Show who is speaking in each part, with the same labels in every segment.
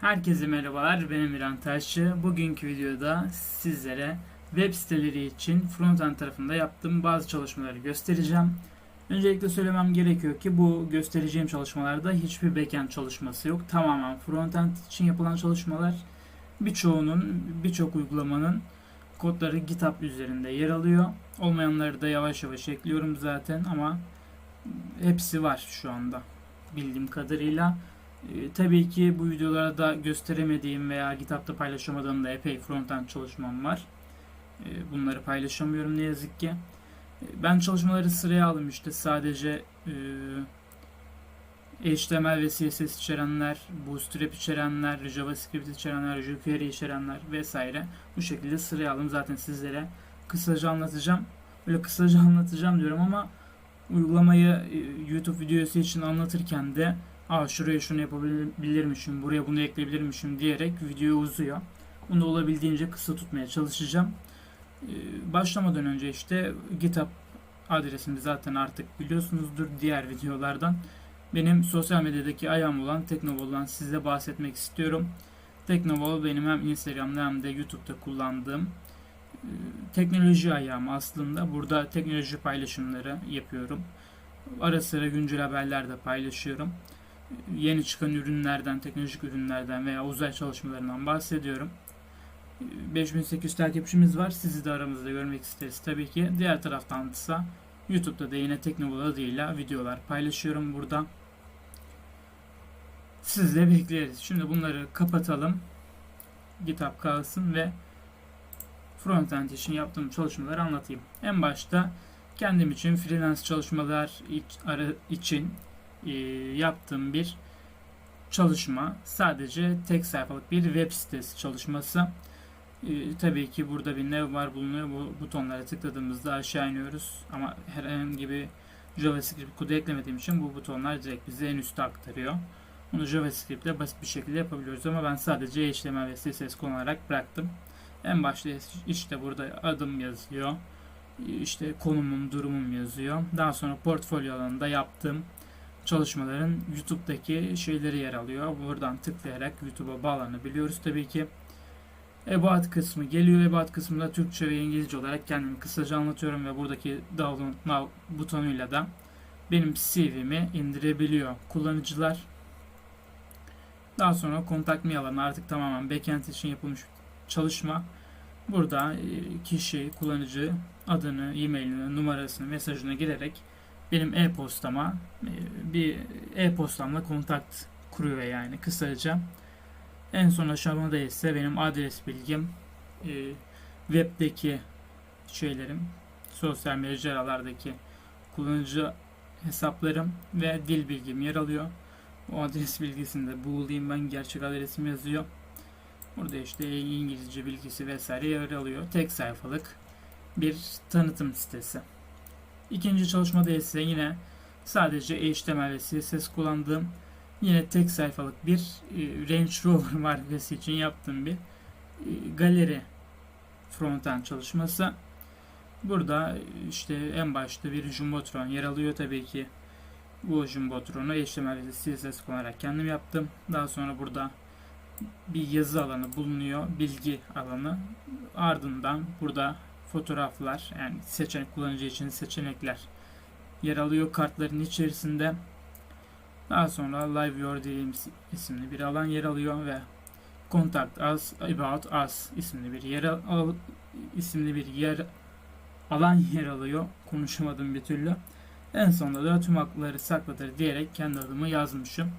Speaker 1: Herkese merhabalar, ben Emirhan Taşçı. Bugünkü videoda sizlere web siteleri için frontend tarafında yaptığım bazı çalışmaları göstereceğim. Öncelikle söylemem gerekiyor ki bu göstereceğim çalışmalarda hiçbir backend çalışması yok. Tamamen frontend için yapılan çalışmalar. Birçoğunun, birçok uygulamanın kodları GitHub üzerinde yer alıyor. Olmayanları da yavaş yavaş ekliyorum zaten ama hepsi var şu anda bildiğim kadarıyla. Ee, tabii ki bu videolarda gösteremediğim veya GitHub'da paylaşamadığım da epey frontend çalışmam var. Ee, bunları paylaşamıyorum ne yazık ki. Ee, ben çalışmaları sıraya aldım işte sadece e, HTML ve CSS içerenler, Bootstrap içerenler, JavaScript içerenler, jQuery içerenler vesaire bu şekilde sıraya aldım. Zaten sizlere kısaca anlatacağım. Böyle kısaca anlatacağım diyorum ama uygulamayı e, YouTube videosu için anlatırken de Aa şuraya şunu yapabilirmişim, buraya bunu ekleyebilirmişim diyerek video uzuyor. Bunu olabildiğince kısa tutmaya çalışacağım. Ee, başlamadan önce işte GitHub adresimi zaten artık biliyorsunuzdur diğer videolardan. Benim sosyal medyadaki ayağım olan Teknovol'dan size bahsetmek istiyorum. Teknovol benim hem Instagram'da hem de YouTube'da kullandığım e, teknoloji ayağım aslında. Burada teknoloji paylaşımları yapıyorum. Ara sıra güncel haberler de paylaşıyorum yeni çıkan ürünlerden, teknolojik ürünlerden veya uzay çalışmalarından bahsediyorum. 5800 takipçimiz var. Sizi de aramızda görmek isteriz tabii ki. Diğer taraftan ise YouTube'da da yine Teknobol adıyla videolar paylaşıyorum burada. Siz de bekleriz. Şimdi bunları kapatalım. GitHub kalsın ve frontend için yaptığım çalışmaları anlatayım. En başta kendim için freelance çalışmalar için e, yaptığım bir çalışma. Sadece tek sayfalık bir web sitesi çalışması. E, tabii ki burada bir ne var bulunuyor. Bu butonlara tıkladığımızda aşağı iniyoruz. Ama herhangi bir JavaScript kodu eklemediğim için bu butonlar direkt bize en üstte aktarıyor. Bunu JavaScript ile basit bir şekilde yapabiliyoruz ama ben sadece HTML ve CSS kullanarak bıraktım. En başta işte burada adım yazıyor. İşte konumum, durumum yazıyor. Daha sonra portfolyo alanında yaptığım çalışmaların YouTube'daki şeyleri yer alıyor. Buradan tıklayarak YouTube'a bağlanabiliyoruz tabii ki. Ebat kısmı geliyor. Ebat kısmında Türkçe ve İngilizce olarak kendimi kısaca anlatıyorum ve buradaki download butonuyla da benim CV'mi indirebiliyor kullanıcılar. Daha sonra kontak me alanı artık tamamen backend için yapılmış çalışma. Burada e, kişi, kullanıcı adını, e-mailini, numarasını, mesajını girerek benim e-postama e, bir e-postamla kontakt kuruyor yani kısaca. En son aşamada ise benim adres bilgim, e, webdeki şeylerim, sosyal mecralardaki kullanıcı hesaplarım ve dil bilgim yer alıyor. O adres bilgisinde bulayım ben gerçek adresim yazıyor. Burada işte İngilizce bilgisi vesaire yer alıyor. Tek sayfalık bir tanıtım sitesi. İkinci çalışmada ise yine sadece HTML ve CSS kullandığım yine tek sayfalık bir e, Range Rover markası için yaptığım bir e, galeri frontend çalışması. Burada işte en başta bir Jumbotron yer alıyor tabii ki. Bu Jumbotron'u HTML ve CSS kullanarak kendim yaptım. Daha sonra burada bir yazı alanı bulunuyor. Bilgi alanı. Ardından burada fotoğraflar yani seçenek kullanıcı için seçenekler yer alıyor kartların içerisinde. Daha sonra Live Your dediğimiz isimli bir alan yer alıyor ve Contact Us About Us isimli bir yer al, isimli bir yer alan yer alıyor. Konuşamadım bir türlü. En sonunda da tüm hakları saklıdır diyerek kendi adımı yazmışım.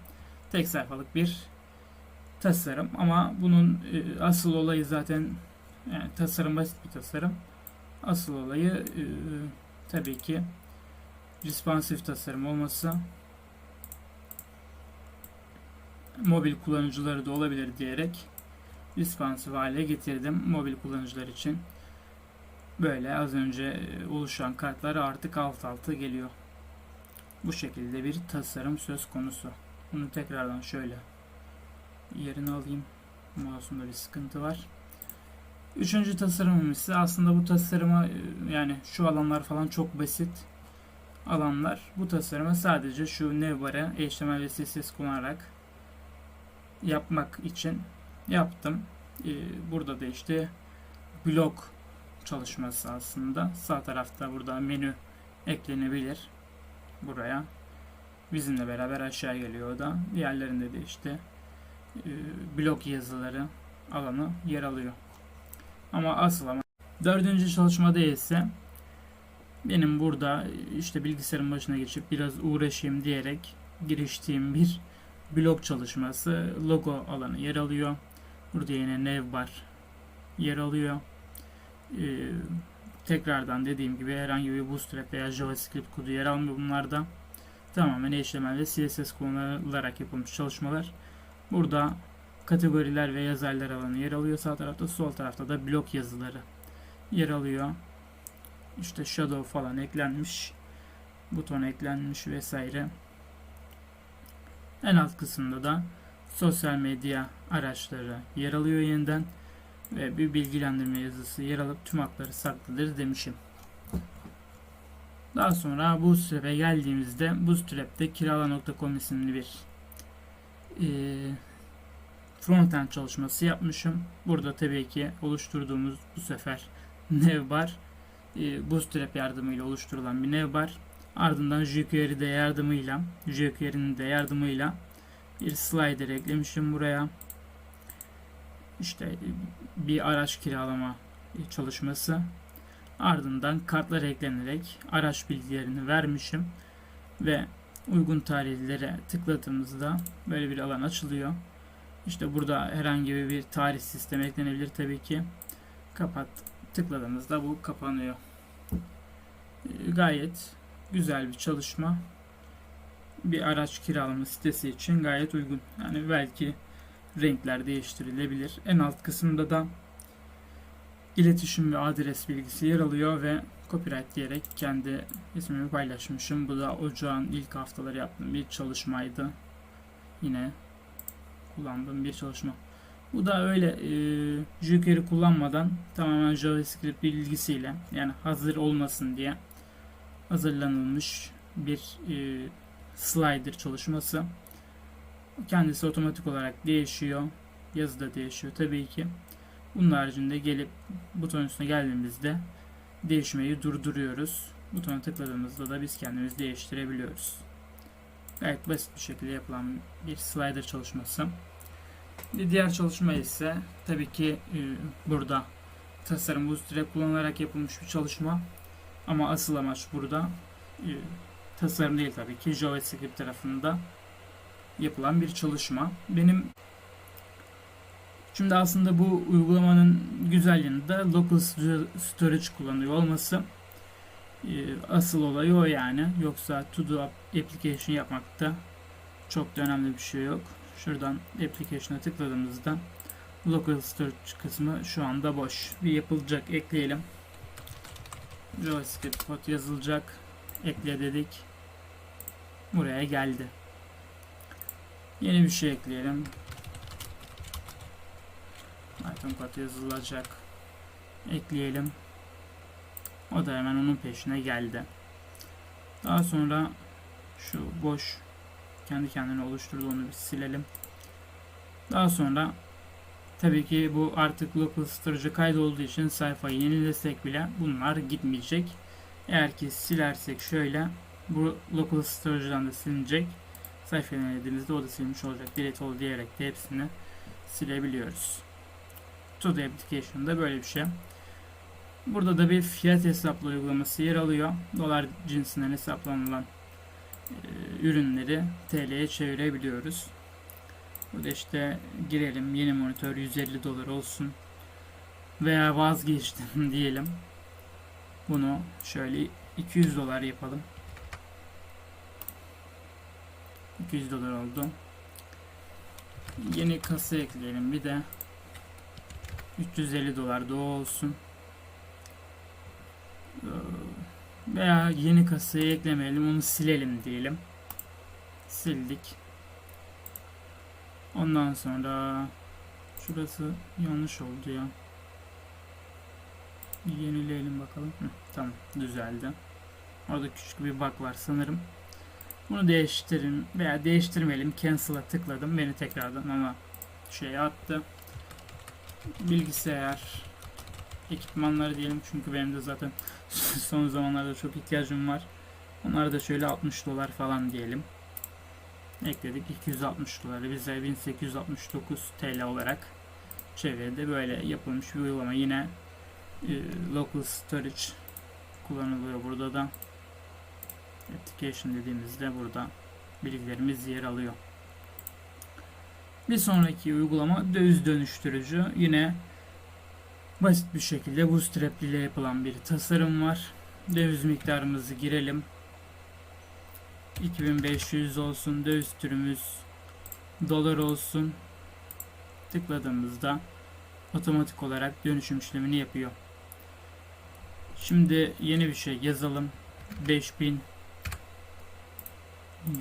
Speaker 1: Tek sayfalık bir tasarım ama bunun e, asıl olayı zaten yani tasarım basit bir tasarım. Asıl olayı e, tabii ki responsif tasarım olması mobil kullanıcıları da olabilir diyerek responsif hale getirdim mobil kullanıcılar için. Böyle az önce e, oluşan kartlar artık alt alta geliyor. Bu şekilde bir tasarım söz konusu. Bunu tekrardan şöyle yerine alayım. Mouse'umda bir sıkıntı var. Üçüncü tasarımım ise aslında bu tasarıma e, yani şu alanlar falan çok basit alanlar. Bu tasarıma sadece şu navbar'ı HTML ve CSS kullanarak yapmak için yaptım. Ee, burada da işte blok çalışması aslında. Sağ tarafta burada menü eklenebilir buraya. Bizimle beraber aşağı geliyor da. Diğerlerinde de işte e, blok yazıları alanı yer alıyor. Ama asıl ama dördüncü çalışmada ise benim burada işte bilgisayarın başına geçip biraz uğraşayım diyerek giriştiğim bir blok çalışması logo alanı yer alıyor. Burada yine navbar yer alıyor. Ee, tekrardan dediğim gibi herhangi bir Bootstrap veya JavaScript kodu yer almıyor bunlarda. Tamamen HTML ve CSS kullanılarak yapılmış çalışmalar. Burada kategoriler ve yazarlar alanı yer alıyor. Sağ tarafta sol tarafta da blok yazıları yer alıyor. İşte shadow falan eklenmiş. Buton eklenmiş vesaire. En alt kısımda da sosyal medya araçları yer alıyor yeniden ve bir bilgilendirme yazısı yer alıp tüm hakları saklıdır demişim. Daha sonra Bootstrap'e geldiğimizde Bootstrap'te kirala.com isimli bir e, frontend çalışması yapmışım. Burada tabii ki oluşturduğumuz bu sefer navbar e, Bootstrap yardımıyla oluşturulan bir navbar. Ardından jQuery de yardımıyla jQuery'nin de yardımıyla bir slider eklemişim buraya. İşte bir araç kiralama çalışması. Ardından kartlar eklenerek araç bilgilerini vermişim ve uygun tarihlere tıkladığımızda böyle bir alan açılıyor. İşte burada herhangi bir tarih sistemi eklenebilir tabii ki. Kapat tıkladığımızda bu kapanıyor. Ee, Gayet güzel bir çalışma. Bir araç kiralama sitesi için gayet uygun. Yani belki renkler değiştirilebilir. En alt kısımda da iletişim ve adres bilgisi yer alıyor ve copyright diyerek kendi ismimi paylaşmışım. Bu da ocağın ilk haftaları yaptığım bir çalışmaydı. Yine kullandığım bir çalışma. Bu da öyle e, jQuery kullanmadan tamamen JavaScript bilgisiyle yani hazır olmasın diye hazırlanılmış bir e, slider çalışması. Kendisi otomatik olarak değişiyor. Yazı da değişiyor tabii ki. Bunun haricinde gelip buton üstüne geldiğimizde değişmeyi durduruyoruz. Butona tıkladığımızda da biz kendimiz değiştirebiliyoruz. Gayet basit bir şekilde yapılan bir slider çalışması. Bir diğer çalışma ise tabii ki e, burada tasarım bootstrap kullanılarak yapılmış bir çalışma. Ama asıl amaç burada e, tasarım değil tabii ki JavaScript tarafında yapılan bir çalışma. Benim Şimdi aslında bu uygulamanın güzel yanı da local storage kullanıyor olması. Ee, asıl olayı o yani. Yoksa to do application yapmakta çok da önemli bir şey yok. Şuradan application'a tıkladığımızda local storage kısmı şu anda boş. Bir yapılacak ekleyelim. JavaScript kod yazılacak. Ekle dedik. Buraya geldi. Yeni bir şey ekleyelim. Python kod yazılacak. Ekleyelim. O da hemen onun peşine geldi. Daha sonra şu boş kendi kendine oluşturduğunu bir silelim. Daha sonra tabii ki bu artık local storage'a kaydolduğu için sayfayı yenilesek bile bunlar gitmeyecek. Eğer ki silersek şöyle bu local storage'dan da silinecek. Sayfayı yenilediğimizde o da silmiş olacak. Delete all diyerek de hepsini silebiliyoruz. To the application'da böyle bir şey. Burada da bir fiyat hesaplı uygulaması yer alıyor. Dolar cinsinden hesaplanılan e, ürünleri TL'ye çevirebiliyoruz. Burada işte girelim yeni monitör 150 dolar olsun veya vazgeçtim diyelim. Bunu şöyle 200 dolar yapalım. 200 dolar oldu. Yeni kasa ekleyelim bir de 350 dolar da olsun. Ee, veya yeni kasayı eklemeyelim onu silelim diyelim. Sildik. Ondan sonra şurası yanlış oldu ya. Yenileyelim bakalım. Hı, tamam düzeldi. Orada küçük bir bug var sanırım. Bunu değiştirin veya değiştirmeyelim. Cancel'a tıkladım. Beni tekrardan ama şeye attı. Bilgisayar ekipmanları diyelim çünkü benim de zaten son zamanlarda çok ihtiyacım var. Onları da şöyle 60 dolar falan diyelim. Ekledik 260 doları bize 1869 TL olarak çevirdi. Böyle yapılmış bir uygulama. Yine e, local storage kullanılıyor burada da. Application dediğimizde burada bilgilerimiz yer alıyor. Bir sonraki uygulama döviz dönüştürücü. Yine basit bir şekilde Bootstrap ile yapılan bir tasarım var. Döviz miktarımızı girelim. 2500 olsun. Döviz türümüz dolar olsun. Tıkladığımızda otomatik olarak dönüşüm işlemini yapıyor. Şimdi yeni bir şey yazalım. 5000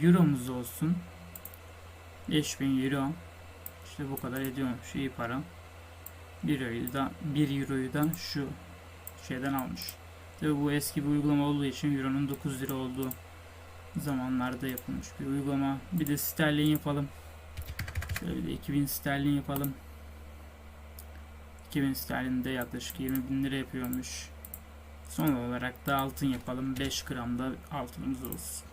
Speaker 1: Euromuz olsun. 5000 Euro. İşte bu kadar ediyormuş. iyi para. 1 euroyu da 1 euroyu da şu şeyden almış. Tabi bu eski bir uygulama olduğu için Euro'nun 9 lira olduğu zamanlarda yapılmış bir uygulama. Bir de sterlin yapalım. Şöyle de 2000 sterlin yapalım. 2000 sterlin de yaklaşık 20 bin lira yapıyormuş. Son olarak da altın yapalım. 5 gram da altınımız olsun.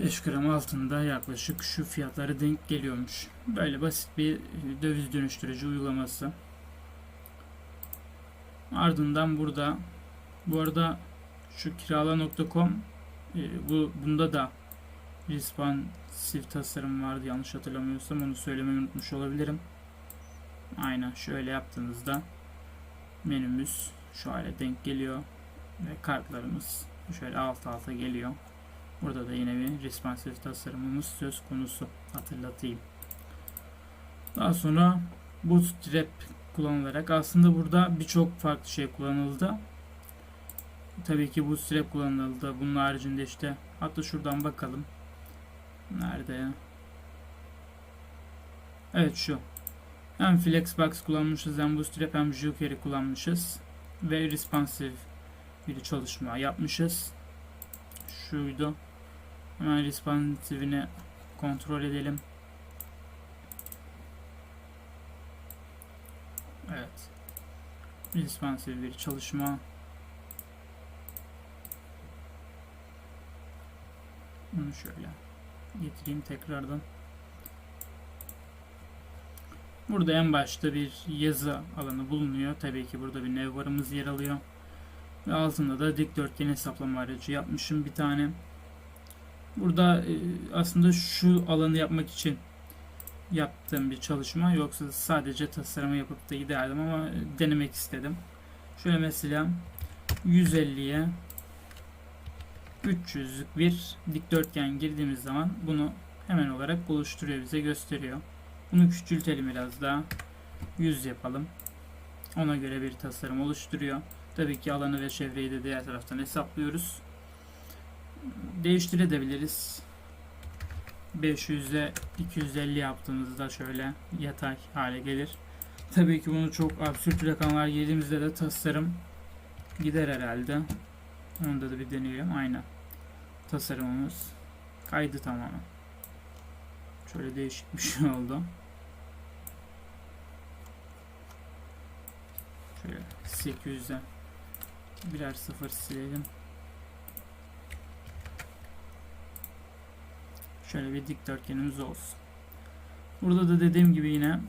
Speaker 1: 5 gram altında yaklaşık şu fiyatlara denk geliyormuş. Böyle basit bir döviz dönüştürücü uygulaması. Ardından burada bu arada şu kirala.com e, bu bunda da responsive tasarım vardı yanlış hatırlamıyorsam onu söylemeyi unutmuş olabilirim. Aynen şöyle yaptığınızda menümüz şu denk geliyor ve kartlarımız şöyle alt alta geliyor. Burada da yine bir responsive tasarımımız söz konusu hatırlatayım. Daha sonra Bootstrap kullanılarak aslında burada birçok farklı şey kullanıldı. Tabii ki Bootstrap kullanıldı. Bunun haricinde işte hatta şuradan bakalım. Nerede? Evet şu. Hem Flexbox kullanmışız hem Bootstrap hem jQuery kullanmışız. Ve responsive bir çalışma yapmışız. Şuydu. Hemen responsive'ini kontrol edelim. Evet. Responsive bir çalışma. Bunu şöyle getireyim tekrardan. Burada en başta bir yazı alanı bulunuyor. Tabii ki burada bir navbarımız yer alıyor. Ve altında da dikdörtgen hesaplama aracı yapmışım bir tane. Burada e, aslında şu alanı yapmak için yaptığım bir çalışma. Yoksa sadece tasarımı yapıp da giderdim ama denemek istedim. Şöyle mesela 150'ye 300'lük bir dikdörtgen girdiğimiz zaman bunu hemen olarak oluşturuyor bize gösteriyor. Bunu küçültelim biraz daha. 100 yapalım. Ona göre bir tasarım oluşturuyor. Tabii ki alanı ve çevreyi de diğer taraftan hesaplıyoruz. Değiştirebiliriz. 500'e 250 yaptığımızda şöyle yatay hale gelir. Tabii ki bunu çok absürt rakamlar girdiğimizde de tasarım gider herhalde. Onda da bir deneyelim. Aynen. Tasarımımız kaydı tamamen. Şöyle değişik bir şey oldu. Şöyle 800'den birer sıfır silelim. Şöyle bir dikdörtgenimiz olsun. Burada da dediğim gibi yine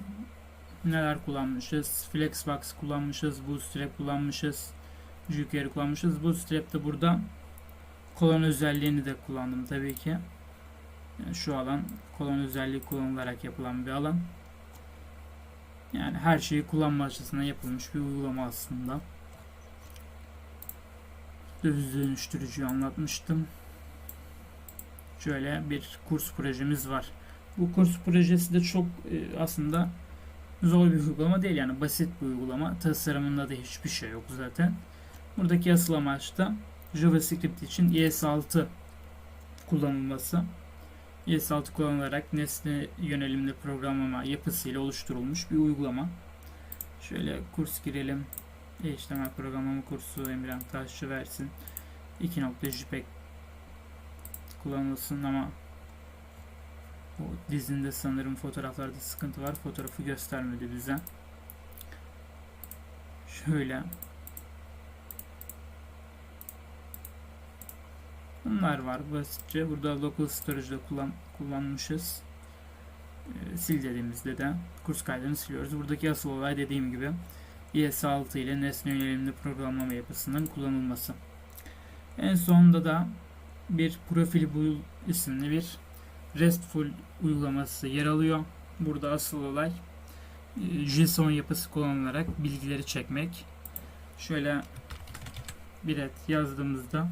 Speaker 1: neler kullanmışız? Flexbox kullanmışız, Bootstrap kullanmışız, jQuery kullanmışız. Bootstrap'te burada kolon özelliğini de kullandım tabii ki. Yani şu alan kolon özelliği kullanılarak yapılan bir alan. Yani her şeyi kullanma açısından yapılmış bir uygulama aslında. Döviz dönüştürücüyü anlatmıştım. Şöyle bir kurs projemiz var. Bu kurs projesi de çok e, aslında zor bir uygulama değil yani basit bir uygulama. Tasarımında da hiçbir şey yok zaten. Buradaki asıl amaç da JavaScript için ES6 kullanılması. ES6 kullanılarak nesne yönelimli programlama yapısıyla oluşturulmuş bir uygulama. Şöyle kurs girelim. HTML programlama kursu Emirhan Taşçı versin. 2.jpeg kullanılsın ama O dizinde sanırım fotoğraflarda sıkıntı var. Fotoğrafı göstermedi bize. Şöyle. Bunlar var basitçe. Burada local storage'da kullan kullanmışız. Ee, sil dediğimizde de kurs kaydını siliyoruz. Buradaki asıl olay dediğim gibi ES6 ile nesne yönelimli programlama yapısının kullanılması. En sonunda da bir profil build isimli bir RESTful uygulaması yer alıyor. Burada asıl olay e, JSON yapısı kullanılarak bilgileri çekmek. Şöyle bir et yazdığımızda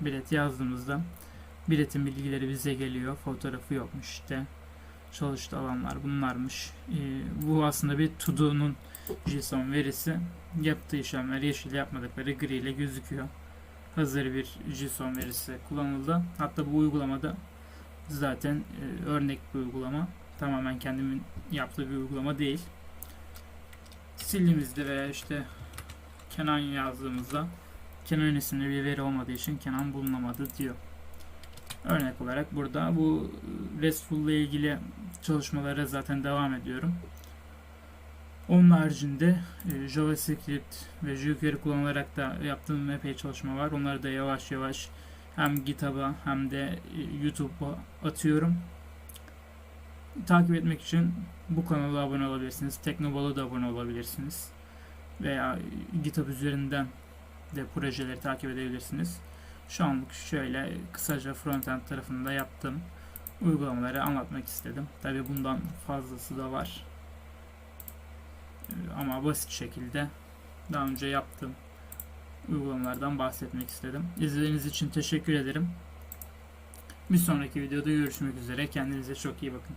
Speaker 1: bilet yazdığımızda biletin bilgileri bize geliyor. Fotoğrafı yokmuş işte. Çalıştığı alanlar bunlarmış. Ee, bu aslında bir to do'nun JSON verisi. Yaptığı işlemler yeşil yapmadıkları gri ile gözüküyor. Hazır bir JSON verisi kullanıldı. Hatta bu uygulamada zaten e, örnek bir uygulama. Tamamen kendimin yaptığı bir uygulama değil. Sildiğimizde veya işte Kenan yazdığımızda Kenan isimli bir veri olmadığı için Kenan bulunamadı diyor. Örnek olarak burada bu RESTful ile ilgili çalışmalara zaten devam ediyorum. Onun haricinde e, JavaScript ve jQuery kullanılarak da yaptığım epey çalışma var. Onları da yavaş yavaş hem GitHub'a hem de e, YouTube'a atıyorum. Takip etmek için bu kanala abone olabilirsiniz. Teknobal'a da abone olabilirsiniz. Veya GitHub üzerinden de projeleri takip edebilirsiniz. Şu anlık şöyle kısaca frontend tarafında yaptığım uygulamaları anlatmak istedim. Tabi bundan fazlası da var. Ama basit şekilde daha önce yaptığım uygulamalardan bahsetmek istedim. İzlediğiniz için teşekkür ederim. Bir sonraki videoda görüşmek üzere. Kendinize çok iyi bakın.